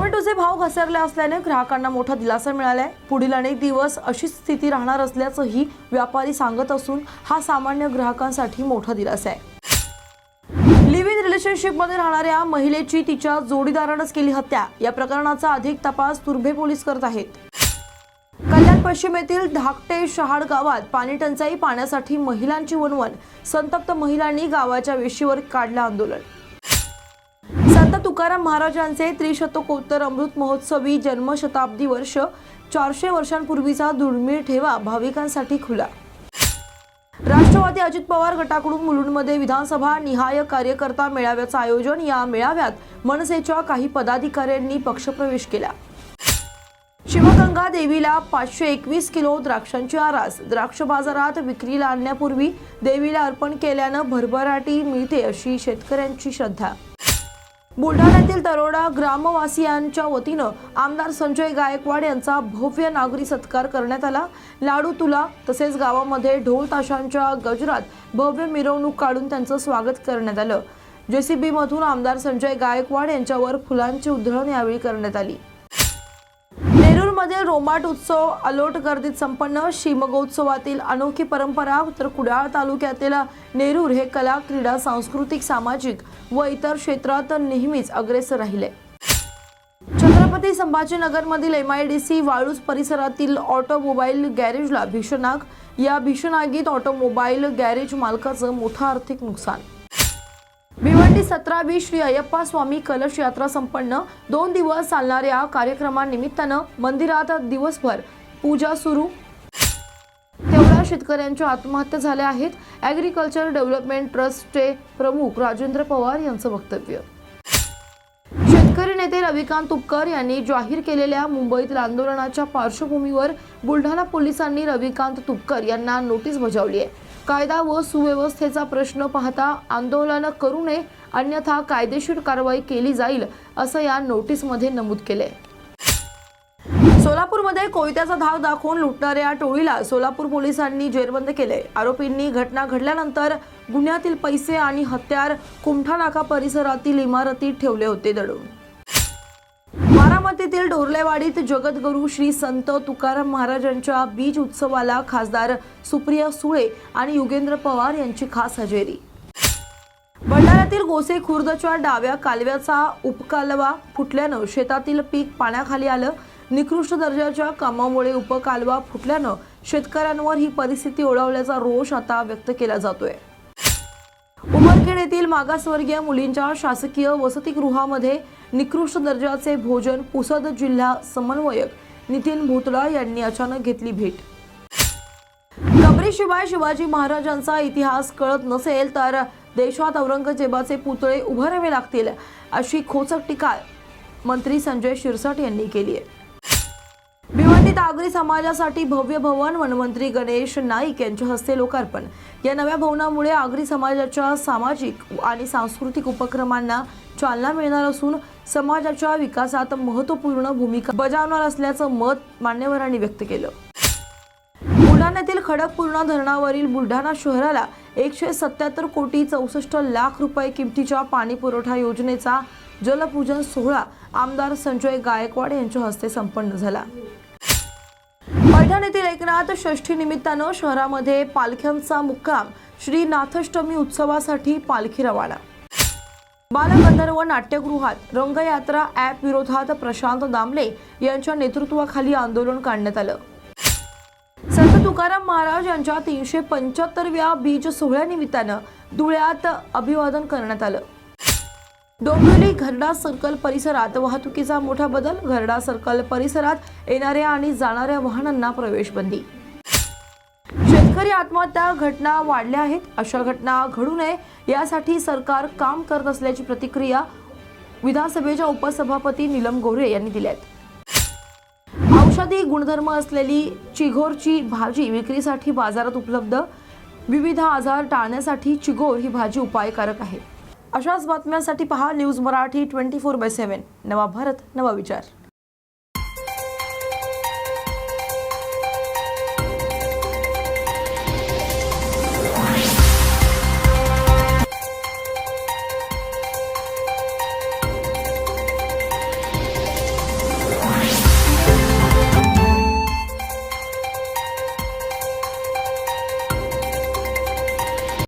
टोमॅटोचे भाव घसरले असल्याने ग्राहकांना मोठा दिलासा मिळालाय. पुढील अनेक दिवस अशीच स्थिती राहणार असल्याचंही व्यापारी सांगत असून हा सामान्य ग्राहकांसाठी मोठा दिलासा आहे. लिव्ह इन रिलेशनशिपमध्ये राहणाऱ्या महिलेची तिच्या जोडीदारानंच केली हत्या. या प्रकरणाचा अधिक तपास तुर्भे पोलीस करत आहेत. कल्याण पश्चिम येथील धाकटे शहाड गावात पाणी टंचाई पाण्यासाठी महिलांची वणवण. संतप्त महिलांनी गावाच्या वेशीवर काढलं आंदोलन. संत तुकाराम महाराजांचे त्रिशतकोत्तर अमृत महोत्सवी जन्मशताब्दी वर्ष चारशे वर्षांपूर्वीचा दुर्मिळ ठेवा भाविकांसाठी खुला. राष्ट्रवादी अजित पवार गटाकडून मुलुंडमध्ये विधानसभा निहाय कार्यकर्ता मेळाव्याचं आयोजन या मेळाव्यात मनसेच्या काही पदाधिकाऱ्यांनी पक्षप्रवेश केला. शिवगंगा देवीला पाचशे एकवीस किलो द्राक्षांची आरास. द्राक्ष बाजारात विक्रीला आणण्यापूर्वी देवीला अर्पण केल्यानं भरभराटी मिळते अशी शेतकऱ्यांची श्रद्धा. बुलढाण्यातील तरोडा ग्रामवासियांच्या वतीनं आमदार संजय गायकवाड यांचा भव्य नागरी सत्कार करण्यात आला. लाडू तुला तसेच गावामध्ये ढोल ताशांच्या गजरात भव्य मिरवणूक काढून त्यांचं स्वागत करण्यात आलं. जेसीबीमधून आमदार संजय गायकवाड यांच्यावर फुलांची उधळण यावेळी करण्यात आली. मध्ये रोमाट उत्सव अलोट गर्दीत संपन्न. शिमगोत्सवातील अनोखी परंपरा तर कुडाळ तालुक्यातील नेरूर हे कला क्रीडा सांस्कृतिक सामाजिक व इतर क्षेत्रात नेहमीच अग्रेसर राहिले. Chhatrapati संभाजीनगरमधील M I D C Waluj परिसरातील ऑटोमोबाईल गॅरेजला भीषण आग. या भीषण आगीत ऑटोमोबाईल गॅरेज मालकाचं मोठं आर्थिक नुकसान. भिवंडी सतरावी श्री अय्यप्पा स्वामी कलश यात्रा संपन्न. दोन दिवस चालणाऱ्या कार्यक्रमानिमित्तानं मंदिरात दिवसभर पूजा सुरू. तेवढ्या शेतकऱ्यांच्या आत्महत्या झाल्या आहेत. ॲग्रिकल्चर डेव्हलपमेंट ट्रस्टचे प्रमुख राजेंद्र पवार यांचं वक्तव्य. शेतकरी नेते रविकांत तुपकर यांनी जाहीर केलेल्या मुंबईतील आंदोलनाच्या पार्श्वभूमीवर बुलढाणा पोलिसांनी रविकांत तुपकर यांना नोटीस बजावली आहे. कायदा व सुव्यवस्थेचा प्रश्न पाहता आंदोलन करू नये अन्यथा कायदेशीर कारवाई केली जाईल असं या नोटीसमध्ये नमूद केलंय. सोलापूरमध्ये कोयत्याचा धाव दाखवून लुटणाऱ्या टोळीला सोलापूर पोलिसांनी जेरबंद केले आरोपींनी घटना घडल्यानंतर गुन्ह्यातील पैसे आणि हत्यार कुमठा नाका परिसरातील इमारतीत ठेवले होते दडून. बारामतीतील डोरलेवाडीत जगद्गुरू श्री संत तुकाराम महाराजांच्या बीज उत्सवाला खासदार सुप्रिया सुळे आणि युगेंद्र पवार यांची खास हजेरी. भंडाऱ्यातील गोसे खुर्दच्या डाव्या कालव्याचा उपकालवा फुटल्यानं शेतातील पीक पाण्याखाली आलं. निकृष्ट दर्जाच्या कामामुळे उपकालवा फुटल्यानं शेतकऱ्यांवर ही परिस्थिती ओढवल्याचा रोष आता व्यक्त केला जातोय. उमरखेड येथील मागासवर्गीय मुलींच्या शासकीय वसतिगृहामध्ये निकृष्ट दर्जाचे भोजन पुसद जिल्हा समन्वयक नितीन भोतडा यांनी अचानक घेतली भेट. कबरीशिवाय शिवाजी महाराजांचा इतिहास कळत नसेल तर देशात औरंगजेबाचे पुतळे उभारावे लागतील अशी खोचक टीका मंत्री संजय शिरसाट यांनी केली आहे. भिवंडीत आगरी समाजासाठी भव्य भवन वनमंत्री गणेश नाईक यांच्या हस्ते लोकार्पण. या नव्या भवनामुळे आगरी समाजाच्या सामाजिक आणि सांस्कृतिक उपक्रमांना चालना मिळणार असून समाजाच्या विकासात महत्त्वपूर्ण भूमिका बजावणार असल्याचं मत मान्यवरांनी व्यक्त केलं. बुलढाण्यातील खडकपूर्णा धरणावरील बुलढाणा शहराला एकशे सत्याहत्तर कोटी चौसष्ट लाख रुपये किमतीच्या पाणी पुरवठा योजनेचा जलपूजन सोहळा आमदार संजय गायकवाड यांच्या हस्ते संपन्न झाला. पैठण येथील एकनाथ षष्ठी निमित्तानं शहरामध्ये पालख्यांचा मुक्काम. श्री नाथष्टमी उत्सवासाठी पालखी रवाना. बालगंधर्व नाट्यगृहात रंगयात्रा ॲप विरोधात प्रशांत दामले यांच्या नेतृत्वाखाली आंदोलन काढण्यात आलं. संत तुकाराम महाराज यांच्या तीनशे पंच्याहत्तरव्या बीज सोहळ्यानिमित्तानं धुळ्यात अभिवादन करण्यात आलं. डोंबिवली घरडा सर्कल परिसरात वाहतुकीचा मोठा बदल घरडा सर्कल परिसरात येणाऱ्या आणि जाणाऱ्या वाहनांना प्रवेश बंदी शेतकरी आत्महत्या घटना वाढल्या आहेत. अशा घटना घडू नये यासाठी सरकार काम करत असल्याची प्रतिक्रिया विधानसभेच्या उपसभापती नीलम गोऱ्हे यांनी दिल्या आहेत औषधी गुणधर्म असलेली चिघोरची भाजी विक्रीसाठी बाजारात उपलब्ध. विविध आजार टाळण्यासाठी चिघोर ही भाजी उपायकारक आहे. अशाच बातम्यांसाठी पहा news Marathi twenty four by seven. नवा भारत नवा विचार.